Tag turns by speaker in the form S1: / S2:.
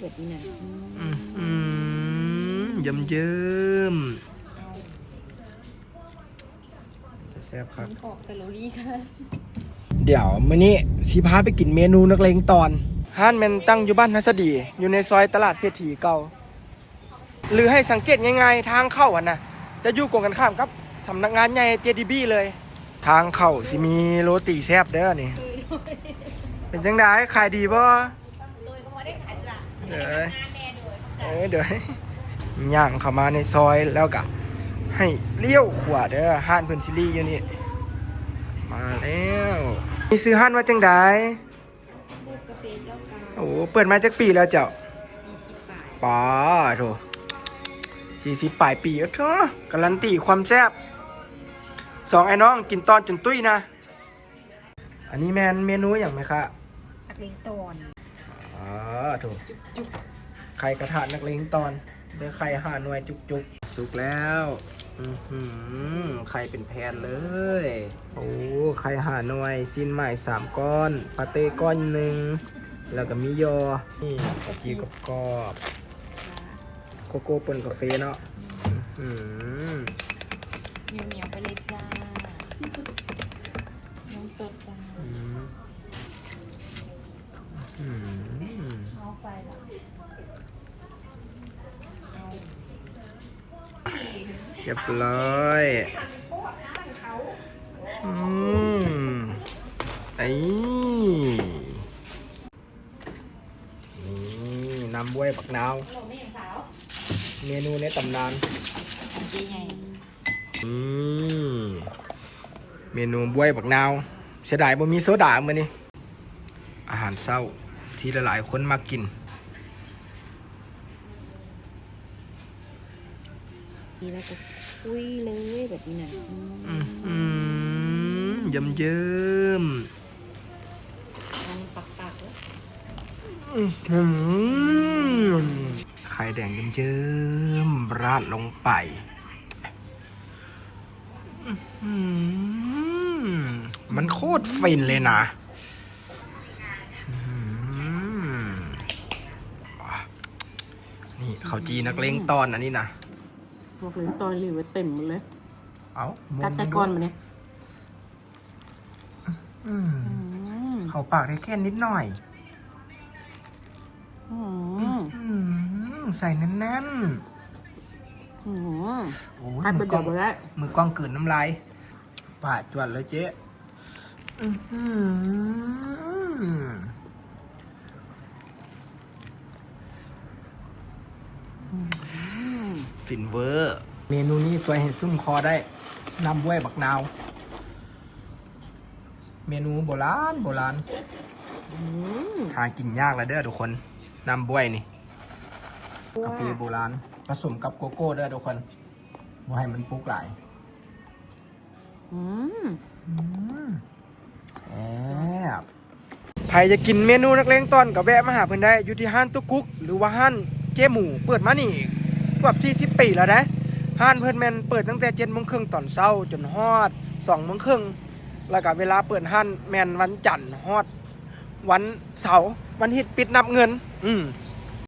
S1: แบบนี้นะ
S2: อืมเยิ้มเยิ้มแซ่บครับ
S1: ออกสโลลี่ค่ะ
S2: เดี๋ยวมื้อนี้สิพาไปกินเมนูนักเลงตอนห้านแมนตั้งอยู่บ้านทัศดี อยู่ในซอยตลาดเศรษฐีเก่า หรือให้สังเกตง่ายๆ ทางเข้าอะนะจะอยู่กงกันข้ามกับสำนักงานใหญ่ JDB เลย ทางเข้าสิมีโรตีแซ่บเด้อนี่ เป็นจังไดขายดีบ่ เดี๋ยวเอ้ยเดี๋ยวย่างเข้ามาในซอยแล้วก็ให้เลี้ยวขวาเด้อห้านเพิ่นซิลี่อยู่นี่ มาแล้วมีซื้อห้านว่าจังไดโอ้เปิดมาจากปีแล้วเจ้า
S1: สี่สิบบาท
S2: ป้าโถสี่สิบปลายปีแล้วเถอะการันตีความแซ่บสองไอ้น้องกินตอนจนตุ้ยนะ อันนี้แมนเมนูอย่างไหมคะ
S1: นักเลงตอน
S2: อ๋อโถไข่กระทะนักเลงตอนเดือไข่ห่าหน่วยจุกจุกๆสุกแล้วอือหือไข่เป็นแผ่นเลย โอ้ไข่ห่าหน่วยสิ้นใหม่สามก้อนปาเต้ก้อนหนึ่งแล้วก็มียอนี่กะจีกรอบๆโกโก้ปนกาแฟเนาะอื้อหือ
S1: เหนียวเหนียวๆไปเลยจ้าน้ำสดจ้า
S2: อืมอืม
S1: เอา ไปละเรี
S2: ยบร้อยอืมไอ้นี่น้ำบ้วยปักนาว เมนูในตำนานอืมเมนูบ้วยปักนาวเสียดายบ่มีโซดามื้อนี้อาหารเศร้า ที่หลายๆคนมากิน
S1: ดีแล้วก็คุยเลยแบบนี้นะ
S2: อืมเยิ้มเยิ้ม
S1: ลองปักปักๆแล้ว
S2: อืมไข่แดงเยิ้มเยิ้มราดลงไปอืมมันโคตรฟินเลยนะอืมอะ นี่ข้าวจีนักเลงตอนอันนี้นะ
S1: บอกเลยตอนเหลือเต็มหมดเลย
S2: เอา
S1: กัดใจก้อนมาเนี่ย
S2: อืมเขาปากได้แค่นิดหน่อย
S1: อืม
S2: อืมใส่แน่น
S1: อืม
S2: ๆโอ้ย
S1: กัดไป
S2: มือก
S1: เดี๋
S2: ล้
S1: ย
S2: อ
S1: ว
S2: ง
S1: หมดแล้ว
S2: มือกล้องเกินน้ำลายปาดจวนแล้วเจ๊อื้อหือ ฟินเวอร์ เมนูนี้สวยเห็นซุ่มคอได้นำบ้วยบักนาว เมนูโบราณโบราณ
S1: อืม
S2: หากินยากแล้วเด้อทุกคนนำบ้วยนี่กาแฟโบราณผสมกับโกโก้เด้อทุกคนบ่ให้มันปลุกหลาย
S1: อืม
S2: แอบใครจะกินเมนูนักเลงตอนกับแวะมาหาเพิ่นได้อยู่ที่ห้านตุกกุก หรือว่าห้านเจ๊หมูเปิดมานี่ เกือบ40ปีแล้วนะห้านเพิ่นแมนเปิดตั้งแต่7โมงครึ่งตอนเช้าจนฮอด2โมงครึ่งแล้วก็เวลาเปิดห้านแมนวันจันทร์ฮอด วันเสาร์วันทิตปิดนับเงิน อืม